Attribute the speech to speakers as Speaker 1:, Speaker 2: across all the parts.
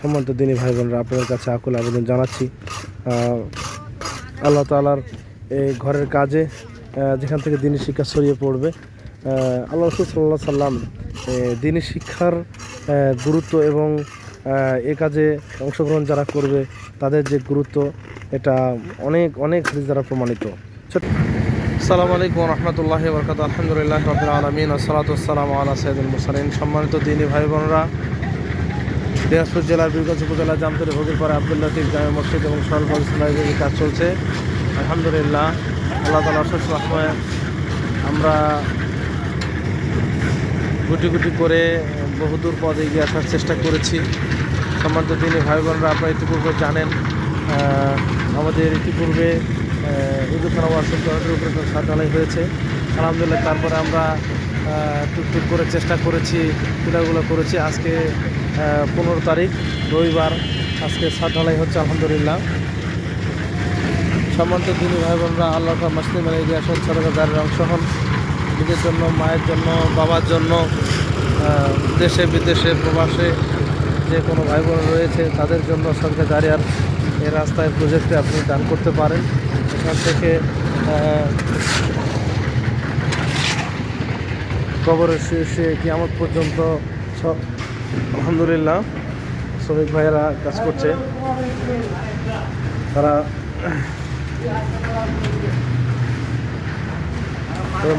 Speaker 1: সম্মানিত দিনী ভাই বোনরা, আপনাদের কাছে আকুল আবেদন জানাচ্ছি। আল্লাহ তালার এই ঘরের কাজে যেখান থেকে দিনী শিক্ষা ছড়িয়ে পড়বে আল্লাহ রসুল সাল্লাহ সাল্লাম দিনী শিক্ষার গুরুত্ব এবং এ কাজে অংশগ্রহণ যারা করবে, তাদের যে গুরুত্ব, এটা অনেক অনেক হাদিস দ্বারা প্রমাণিত। সালাম আলাইকুম রহমতুল্লাহ বরকাত আলহামদুলিল্লাহ রবিল আলমিন ওসলাতাম আলা সৈদুল মুসালিন সম্মানিত দিনী ভাই বোনরা দিনাজপুর জেলার বীরগঞ্জ উপজেলা জামতলী ভগিরপাড়া আবদুল্লাহ লতিফ জামে মসজিদ এবং সরবল লাইব্রেরির কাজ চলছে। আলহামদুলিল্লাহ, আল্লাহ তালা অশেষ রহময় আমরা গুটি গুটি করে বহুদূর পদে এগিয়ে আসার চেষ্টা করেছি। সম্মানিত দিনী ভাই বোনরা আপনারা ইতিপূর্বে জানেন আমাদের ইতিপূর্বে ইদুখানা ওয়ার্কশপ জয়েন্টের উপরে ছাদ হয়েছে। আলহামদুলিল্লাহ, তারপরে আমরা টুকটুক করে চেষ্টা করেছি, পিলারগুলো করেছি। আজকে পনেরো তারিখ, রবিবার। আজকে ছাদ ঢালাই হচ্ছে, আলহামদুলিল্লাহ। সম্মানিত দিনী ভাই বোনরা আল্লাহ মাসলিম আলী আসুন সরকারের অংশ হন। নিজের জন্য, মায়ের জন্য, বাবার জন্য দেশে, বিদেশে, প্রবাসে যে কোনো ভাই বোন রয়েছে, তাদের জন্য সরকার দাঁড়িয়ার এই রাস্তায় প্রজেক্টে আপনি দান করতে পারেন। এখান থেকে কবরের শীর্ষে কিয়ামত পর্যন্ত সব আলহামদুলিল্লাহ শ্রমিক ভাইয়েরা কাজ করছে। তারা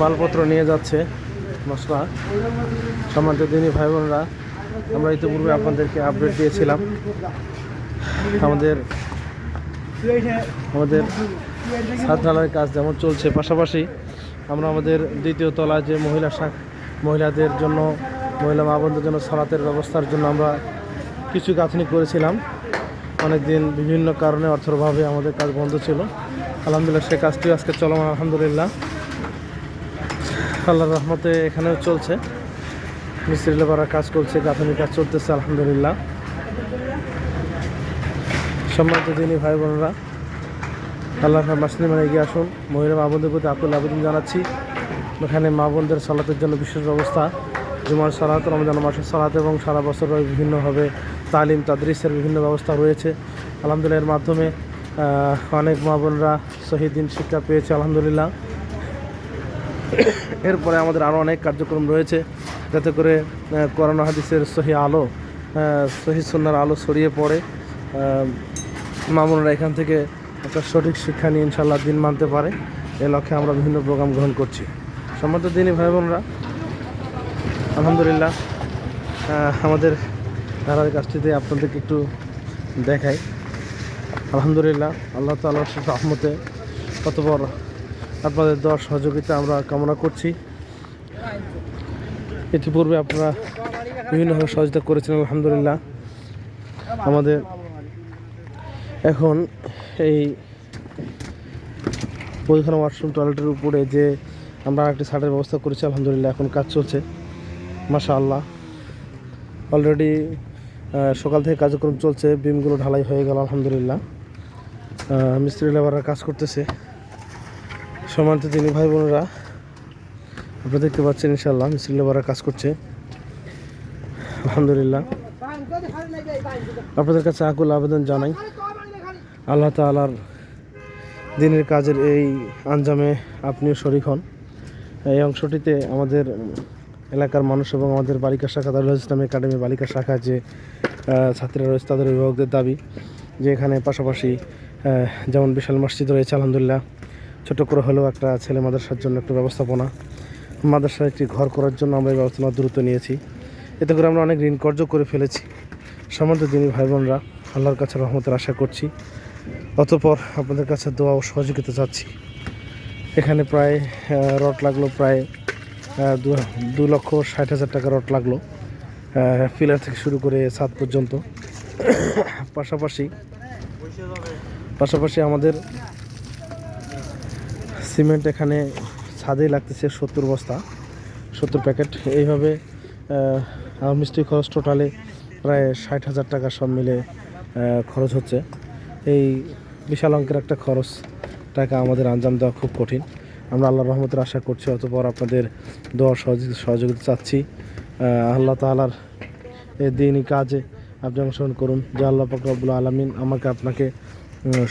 Speaker 1: মালপত্র নিয়ে যাচ্ছে, মশলা, সম্মানিত দিনী ভাই বোনরা আমরা ইতিপূর্বে আপনাদেরকে আপডেট দিয়েছিলাম। আমাদের আমাদের ছাদ ঢালাইয়ের কাজ যেমন চলছে, পাশাপাশি আমরা আমাদের দ্বিতীয় তলায় যে মহিলা শাক মহিলাদের জন্য, মহিলা মা বোনদের জন্য, সালাতের ব্যবস্থার জন্য আমরা কিছু গাঁথনি করেছিলাম। অনেক দিন বিভিন্ন কারণে অর্থের অভাবে আমাদের কাজ বন্ধ ছিল। আলহামদুলিল্লাহ, সে কাজটিও আজকে চলমান, আলহামদুলিল্লাহ। আল্লাহর রহমতে এখানেও চলছে। মিস্ত্রি লেবাররা কাজ করছে গাঁথনি কাজ চলতেছে, আলহামদুলিল্লাহ। সম্মানিত দিনী ভাই বোনরা আল্লাহ মাসলিম এগিয়ে আসুন। মহিলা মা বোনদের প্রতি আকুল আবেদন জানাচ্ছি। এখানে মা বোনদের সালাতের জন্য বিশেষ ব্যবস্থা। জুমার সালাত, রমজান মাসের সালাত এবং সারা বছর বিভিন্নভাবে তালিম, তাদরিসের বিভিন্ন ব্যবস্থা রয়েছে। আলহামদুলিল্লাহ, এর মাধ্যমে অনেক মা বোনরা শহীদিন শিক্ষা পেয়েছে, আলহামদুলিল্লাহ। এরপরে আমাদের আরও অনেক কার্যক্রম রয়েছে, যাতে করে করোনা হাদিসের সহি আলো সহি সন্ন্যার আলো ছড়িয়ে পড়ে। মামুনরা এখান থেকে একটা সঠিক শিক্ষা নিয়ে ইনশাল্লাহ দিন মানতে পারে। এ লক্ষ্যে আমরা বিভিন্ন প্রোগ্রাম গ্রহণ করছি। সম্মত দিনই ভাই বোনরা, আলহামদুলিল্লাহ আমাদের ধারার কাজটিতে আপনাদেরকে একটু দেখাই। আলহামদুলিল্লাহ, আল্লাহ তালার রহমতে কতবার আপনাদের দেওয়ার সহযোগিতা আমরা কামনা করছি। ইতিপূর্বে আপনারা বিভিন্নভাবে সহযোগিতা করেছেন, আলহামদুলিল্লাহ। আমাদের এখন এই বইখানা ওয়াশরুম টয়লেটের উপরে যে আমরা একটি ছাদের ব্যবস্থা করেছি, আলহামদুলিল্লাহ, এখন কাজ চলছে। মাশা আল্লাহ অলরেডি সকাল থেকে কার্যক্রম চলছে, বিমগুলো ঢালাই হয়ে গেল, আলহামদুলিল্লাহ। মিস্ত্রি লেবাররা কাজ করতেছে। সমান্ত তিনি ভাই বোনেরা, আপনারা দেখতে পাচ্ছেন ইনশাল্লাহ মিস্ত্রি লেবাররা কাজ করছে। আলহামদুলিল্লাহ। আপনাদের কাছে আকুল আবেদন জানাই, আল্লাহ তালার দিনের কাজের এই আঞ্জামে আপনিও শরিক হন। এই অংশটিতে আমাদের এলাকার মানুষ এবং আমাদের বালিকা শাখা, দারুল ইসলাম একাডেমি বালিকা শাখা যে ছাত্রীরা রয়েছে তাদের অভিভাবকদের দাবি যে এখানে পাশাপাশি যেমন বিশাল মসজিদ রয়েছে, আলহামদুলিল্লাহ, ছোট করে হলেও একটা ছেলে মাদ্রাসার জন্য একটা ব্যবস্থাপনা। মাদ্রাসার একটি ঘর করার জন্য আমরা এই ব্যবস্থা দ্রুত নিয়েছি। এতে করে আমরা অনেক ঋণ কর্য করে ফেলেছি। সমান্ত দিনী ভাই বোনরা আল্লাহর কাছে রহমতের আশা করছি। অতপর আপনাদের কাছে দোয়া ও সহযোগিতা চাচ্ছি। এখানে প্রায় রড লাগল প্রায় দু- লক্ষ ষাট হাজার টাকা রড লাগল পিলার থেকে শুরু করে ছাদ পর্যন্ত। পাশাপাশি পাশাপাশি আমাদের সিমেন্ট এখানে ছাদেই লাগতেছে সত্তর বস্তা, সত্তর প্যাকেট। এইভাবে মিষ্টি খরচ টোটালে প্রায় ষাট হাজার টাকা সব মিলে খরচ হচ্ছে। এই বিশাল অঙ্কের একটা খরচ। টাকা আমাদের আঞ্জাম দেওয়া খুব কঠিন। আমরা আল্লাহ রহমতের আশা করছি, অতপর আপনাদের দোয়ার সহযোগিতা সহযোগিতা চাচ্ছি। আল্লাহ তালার দিনই কাজে আপনি অংশগ্রহণ করুন। যে আল্লাহ ফকরাবুল আলমিন আমাকে আপনাকে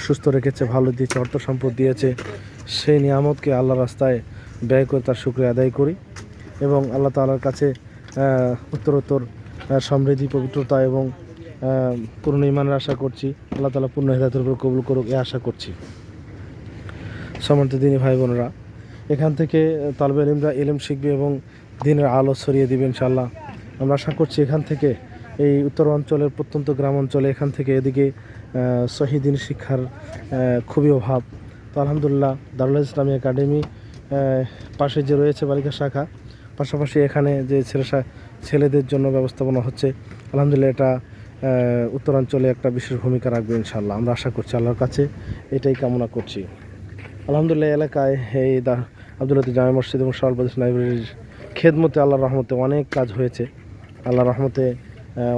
Speaker 1: সুস্থ রেখেছে, ভালো দিয়েছে, অর্থ সম্পদ দিয়েছে, সেই নিয়ামতকে আল্লাহ রাস্তায় ব্যয় করে তার শুক্রিয়া আদায় করি এবং আল্লাহ তালার কাছে উত্তরোত্তর সমৃদ্ধি, পবিত্রতা এবং পূর্ণ ইমানের আশা করছি। আল্লাহ তালা পূর্ণ হৃদায়তের উপর কবুল করুক, এ আশা করছি। সমর্থ দিনী ভাই বোনেরা এখান থেকে তালবে ইলিমরা ইলিম শিখবে এবং দিনের আলো ছড়িয়ে দিবে ইনশাল্লাহ আমরা আশা করছি এখান থেকে এই উত্তর অঞ্চলের প্রত্যন্ত গ্রাম অঞ্চলে এখান থেকে এদিকে আহ, সহিদিন শিক্ষার খুবই অভাব। তো আলহামদুলিল্লাহ দারুল ইসলামী একাডেমি পাশে যে রয়েছে বালিকা শাখা পাশাপাশি এখানে যে ছেলে ছেলেদের জন্য ব্যবস্থাপনা হচ্ছে আলহামদুলিল্লাহ এটা উত্তরাঞ্চলে একটা বিশেষ ভূমিকা রাখবে ইনশাল্লাহ আমরা আশা করছি আল্লাহর কাছে এটাই কামনা করছি। আলহামদুলিল্লাহ, এলাকায় এই দা আব্দুল্লাহ জামা মসজিদ এবং সর্বদেশ লাইব্রেরির খেদমতে আল্লাহর রহমতে অনেক কাজ হয়েছে। আল্লাহ রহমতে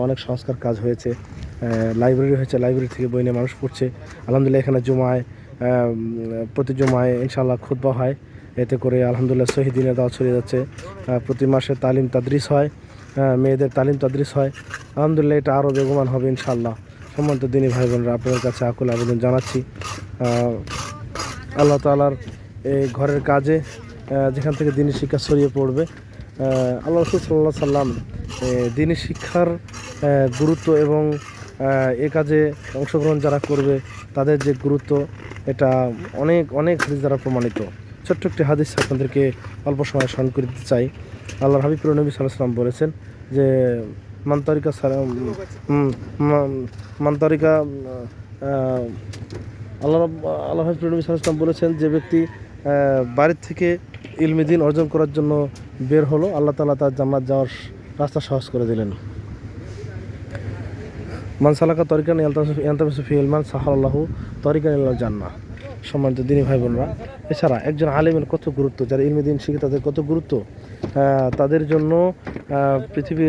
Speaker 1: অনেক সংস্কার কাজ হয়েছে। লাইব্রেরি হয়েছে, লাইব্রেরি থেকে বই নিয়ে মানুষ পড়ছে। আলহামদুলিল্লাহ, এখানে জুমায় প্রতি জুমায় ইনশাআল্লাহ খুতবা হয়। এতে করে আলহামদুলিল্লাহ শহীদিনের দাওয়া ছড়িয়ে যাচ্ছে। প্রতি মাসে তালিম তাদরিস হয়। মেয়েদের তালিম তাদরিস হয়। আলহামদুলিল্লাহ, এটা আরও বেগমান হবে ইনশাআল্লাহ। সম্মানিত দিনী ভাই বোনরা, আপনাদের কাছে আকুল আবেদন জানাচ্ছি। আল্লাহ তালার এই ঘরের কাজে যেখান থেকে দিনী শিক্ষা ছড়িয়ে পড়বে। আল্লাহ রসুল সাল্লাহ সাল্লাম দিনী শিক্ষার গুরুত্ব এবং এ কাজে অংশগ্রহণ যারা করবে, তাদের যে গুরুত্ব, এটা অনেক অনেক হাদিস দ্বারা প্রমাণিত। ছোট্ট একটি হাদিস আপনাদেরকে অল্প সময় স্মরণ করে দিতে চাই। আল্লাহর হাবিব নবী সাল্লাম বলেছেন যে মান্তরিকা সালাম মান্তরিকা আল্লাহ আল্লাহ নবী বলেছেন যে ব্যক্তি বাড়ির থেকে ইলমি দিন অর্জন করার জন্য বের হলো, আল্লাহ তালা তার জান্নাত যাওয়ার রাস্তা সহজ করে দিলেন। মানসালাকা তরিকান ইয়ান্তাফি ইলমান সাহাল্লাহ তরিকান ইল্লাহ জান্না সম্মানিত দিনী ভাই বোনরা, এছাড়া একজন আলিমের কত গুরুত্ব, যারা ইলমি দিন শিখে তাদের কত গুরুত্ব তাদের জন্য পৃথিবীর